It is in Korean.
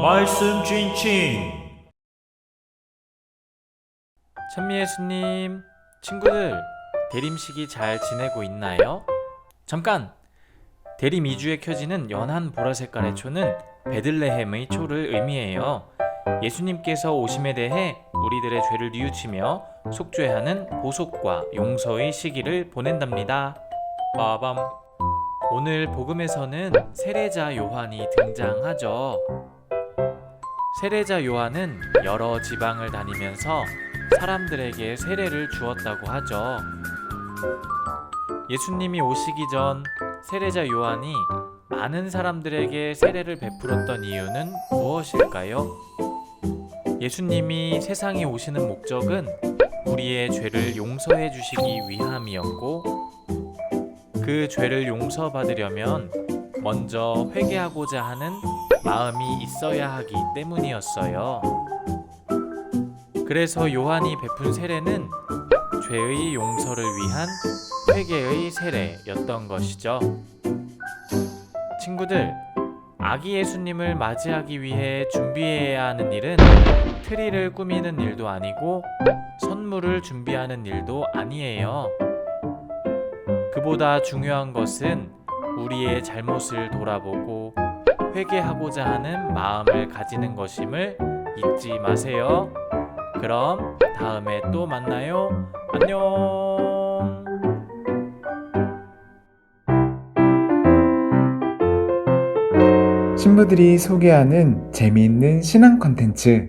말씀 찐칭 천미예수님, 친구들, 대림식이 잘 지내고 있나요? 잠깐! 대림 2주에 켜지는 연한 보라 색깔의 초는 베들레헴의 초를 의미해요. 예수님께서 오심에 대해 우리들의 죄를 뉘우치며 속죄하는 보속과 용서의 시기를 보낸답니다. 빠밤. 오늘 복음에서는 세례자 요한이 등장하죠. 세례자 요한은 여러 지방을 다니면서 사람들에게 세례를 주었다고 하죠. 예수님이 오시기 전 세례자 요한이 많은 사람들에게 세례를 베풀었던 이유는 무엇일까요? 예수님이 세상에 오시는 목적은 우리의 죄를 용서해 주시기 위함이었고 그 죄를 용서받으려면 먼저 회개하고자 하는 마음이 있어야 하기 때문이었어요. 그래서 요한이 베푼 세례는 죄의 용서를 위한 회개의 세례였던 것이죠. 친구들, 아기 예수님을 맞이하기 위해 준비해야 하는 일은 트리를 꾸미는 일도 아니고 선물을 준비하는 일도 아니에요. 그보다 중요한 것은 우리의 잘못을 돌아보고 회개하고자 하는 마음을 가지는 것임을 잊지 마세요. 그럼 다음에 또 만나요. 안녕. 신부들이 소개하는 재미있는 신앙 컨텐츠